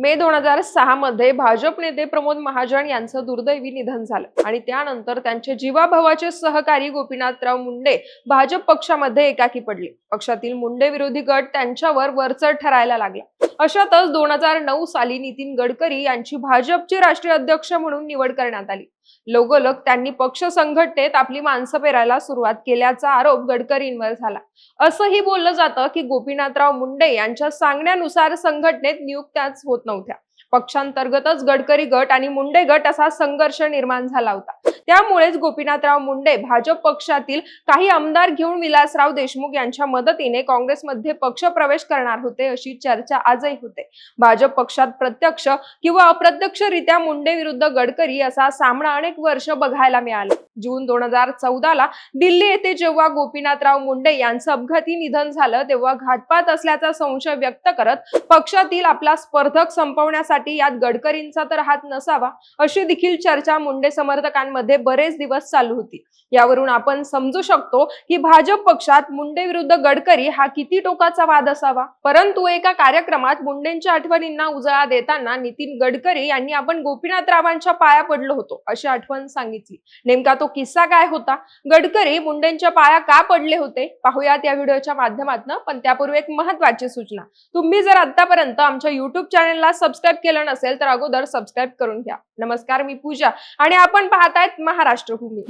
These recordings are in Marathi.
मे दोन हजार सहा मध्ये भाजप नेते प्रमोद महाजन यांचं दुर्दैवी निधन झालं. आणि त्यानंतर त्यांचे जीवाभावाचे सहकारी गोपीनाथराव मुंडे भाजप पक्षामध्ये एकाकी पडले. पक्षातील मुंडे विरोधी गट त्यांच्यावर वरचढ ठरायला लागला. अशातच दोन हजार नऊ साली नितीन गडकरी यांची भाजपचे राष्ट्रीय अध्यक्ष म्हणून निवड करण्यात आली. लोगोलग त्यांनी पक्ष संघटनेत आपली माणसं पेरायला सुरुवात केल्याचा आरोप गडकरींवर झाला. असंही बोललं जातं की गोपीनाथराव मुंडे यांच्या सांगण्यानुसार संघटनेत नियुक्त्याच होत नव्हत्या. पक्षांतर्गतच गडकरी गट आणि मुंडे गट असा संघर्ष निर्माण झाला होता. त्यामुळेच गोपीनाथराव मुंडे भाजप पक्षातील काही आमदार घेऊन विलासराव देशमुख यांच्या मदतीने काँग्रेसमध्ये पक्ष प्रवेश करणार होते अशी चर्चा आजही होते. भाजप पक्षात प्रत्यक्ष किंवा अप्रत्यक्षरित्या मुंडे विरुद्ध गडकरी असा सामना अनेक वर्ष बघायला मिळाला. जून दोन हजार चौदाला दिल्ली येथे जेव्हा गोपीनाथराव मुंडे यांचं अपघाती निधन झालं तेव्हा घाटपात असल्याचा संशय व्यक्त करत पक्षातील आपला स्पर्धक संपवण्यासाठी यात गडकरींचा तर हात नसावा अशी देखील चर्चा मुंडे समर्थकांमध्ये बरेच दिवस चालू होती. यावरून आपण समजू शकतो की भाजप पक्षात मुंडे विरुद्ध गडकरी हा किती टोकाचा वाद असावा? परंतु एका कार्यक्रमात मुंडेंच्या आठवणींना उजाळा देताना नितीन गडकरी यांनी आपण गोपीनाथरावांच्या पाया पडलो होतो अशी आठवण सांगितली. नेमका तो किस्सा काय होता? गडकरी मुंडेंच्या पाया का पडले होते? पाहूयात या व्हिडिओच्या माध्यमातून पण त्यापूर्वी एक महत्वाची सूचना. तुम्ही जर आतापर्यंत आमच्या युट्यूब चॅनेलला सबस्क्राईब केलं नसेल तर अगोदर सबस्क्राईब करून घ्या. नमस्कार मी पूजा. आणि आपण पाहतायत महाराष्ट्र भूमी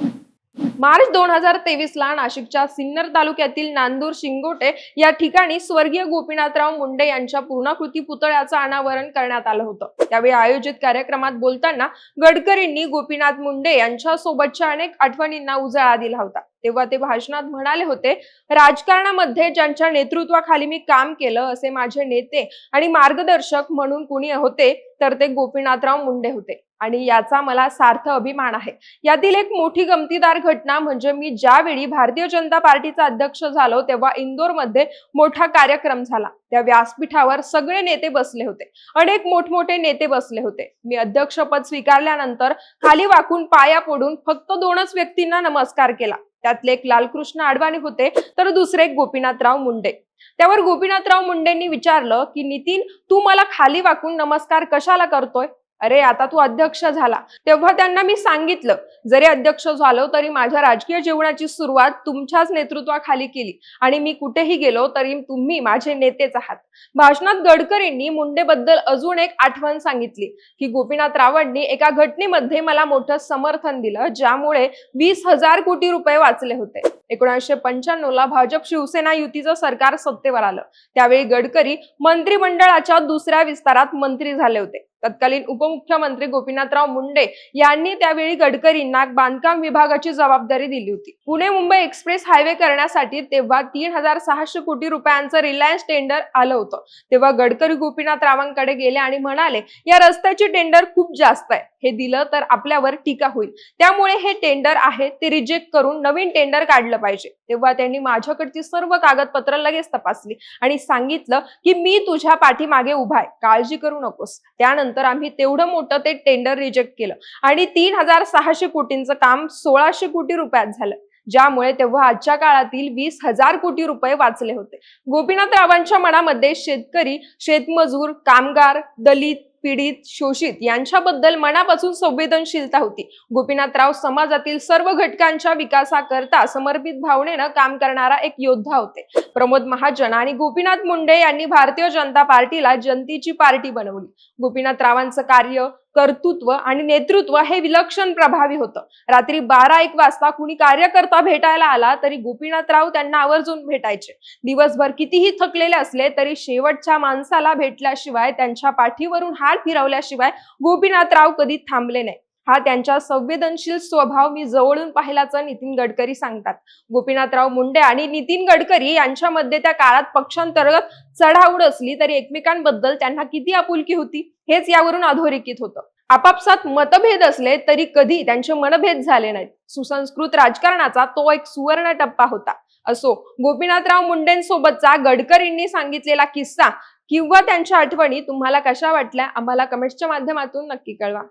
मार्च दोन हजार तेवीस ला नाशिकच्या सिन्नर तालुक्यातील नांदूर शिंगोटे या ठिकाणी स्वर्गीय गोपीनाथराव मुंडे यांच्या पूर्णाकृती पुतळ्याचं अनावरण करण्यात आलं होतं. त्यावेळी आयोजित कार्यक्रमात बोलताना गडकरींनी गोपीनाथ मुंडे यांच्या सोबतच्या अनेक आठवणींना उजाळा दिला होता. तेव्हा ते भाषणात म्हणाले होते राजकारणामध्ये ज्यांच्या नेतृत्वाखाली मी काम केलं असे माझे नेते आणि मार्गदर्शक म्हणून कुणी होते तर ते गोपीनाथराव मुंडे होते. आणि याचा मला सार्थ अभिमान आहे. यातील एक मोठी गमतीदार घटना म्हणजे मी ज्यावेळी भारतीय जनता पार्टीचा अध्यक्ष झालो तेव्हा इंदोरमध्ये मोठा कार्यक्रम झाला. त्या व्यासपीठावर सगळे नेते बसले होते. अनेक मोठमोठे नेते बसले होते. मी अध्यक्षपद स्वीकारल्यानंतर खाली वाकून पाया पडून फक्त दोनच व्यक्तींना नमस्कार केला. त्यातले एक लालकृष्ण आडवाणी होते तर दुसरे एक गोपीनाथराव मुंडे. त्यावर गोपीनाथराव मुंडेंनी विचारलं की नितीन तू मला खाली वाकून नमस्कार कशाला करतोय? अरे आता तू अध्यक्ष झाला. तेव्हा त्यांना मी सांगितलं जरी अध्यक्ष झालो तरी माझ्या राजकीय जीवनाची सुरुवात तुमच्याच नेतृत्वाखाली केली. आणि मी कुठेही गेलो तरी तुम्ही माझे नेतेच आहात. भाषणात गडकरींनी मुंडेबद्दल अजून एक आठवण सांगितली की गोपीनाथ रावणनी एका घटनेमध्ये मला मोठं समर्थन दिलं ज्यामुळे वीस हजार कोटी रुपये वाचले होते. एकोणीसशे पंच्याण्णवला भाजप शिवसेना युतीचं सरकार सत्तेवर आलं. त्यावेळी गडकरी मंत्रिमंडळाच्या दुसऱ्या विस्तारात मंत्री झाले होते. तत्कालीन उपमुख्यमंत्री गोपीनाथराव मुंडे यांनी त्यावेळी गडकरींना बांधकाम विभागाची जबाबदारी दिली होती. पुणे मुंबई एक्सप्रेस हायवे करण्यासाठी तेव्हा तीन हजार सहाशे कोटी रुपयांचं रिलायन्स टेंडर आलं होतं. तेव्हा गडकरी गोपीनाथरावांकडे गेले आणि म्हणाले या रस्त्याची टेंडर खूप जास्त आहे. हे दिलं तर आपल्यावर टीका होईल. त्यामुळे हे टेंडर आहे ते रिजेक्ट करून नवीन टेंडर काढलं पाहिजे. तेव्हा त्यांनी माझ्याकडची सर्व कागदपत्र लगेच तपासली आणि सांगितलं की मी तुझ्या पाठीमागे उभा आहे. काळजी करू नकोस. त्यानंतर आम्ही तेवढं मोठं ते टेंडर रिजेक्ट केलं आणि तीन हजार सहाशे कोटींचं काम सोळाशे कोटी रुपयात झालं. ज्यामुळे तेव्हा आजच्या काळातील वीस हजार कोटी रुपये वाचले होते. गोपीनाथ रावांच्या मनामध्ये शेतकरी शेतमजूर कामगार दलित पीडित शोषित यांच्याबद्दल मनापासून संवेदनशीलता होती. गोपीनाथराव समाजातील सर्व घटकांच्या विकासाकरता समर्पित भावनेनं काम करणारा एक योद्धा होते. प्रमोद महाजन आणि गोपीनाथ मुंडे यांनी भारतीय जनता पार्टीला जनतेची पार्टी बनवली. गोपीनाथरावांचं कार्य कर्तृत्व आणि नेतृत्व हे विलक्षण प्रभावी होतं. रात्री बारा एक वाजता कुणी कार्यकर्ता भेटायला आला तरी गोपीनाथराव त्यांना आवर्जून भेटायचे. दिवसभर कितीही थकलेले असले तरी शेवटच्या माणसाला भेटल्याशिवाय त्यांच्या पाठीवरून हात फिरवल्याशिवाय गोपीनाथराव कधी थांबले नाही. हा त्यांच्या संवेदनशील स्वभाव मी जवळून पाहिल्याचं नितीन गडकरी सांगतात. गोपीनाथराव मुंडे आणि नितीन गडकरी यांच्यामध्ये त्या काळात पक्षांतर्गत चढावड असली तरी एकमेकांबद्दल त्यांना किती आपुलकी होती हेच यावरून अधोरेखित होतं. आपापसात मतभेद असले तरी कधी त्यांचे मनभेद झाले नाहीत. सुसंस्कृत राजकारणाचा तो एक सुवर्ण टप्पा होता. असो गोपीनाथराव मुंडेंसोबतचा गडकरींनी सांगितलेला किस्सा किंवा त्यांच्या आठवणी तुम्हाला कशा वाटल्या आम्हाला कमेंट्सच्या माध्यमातून नक्की कळवा.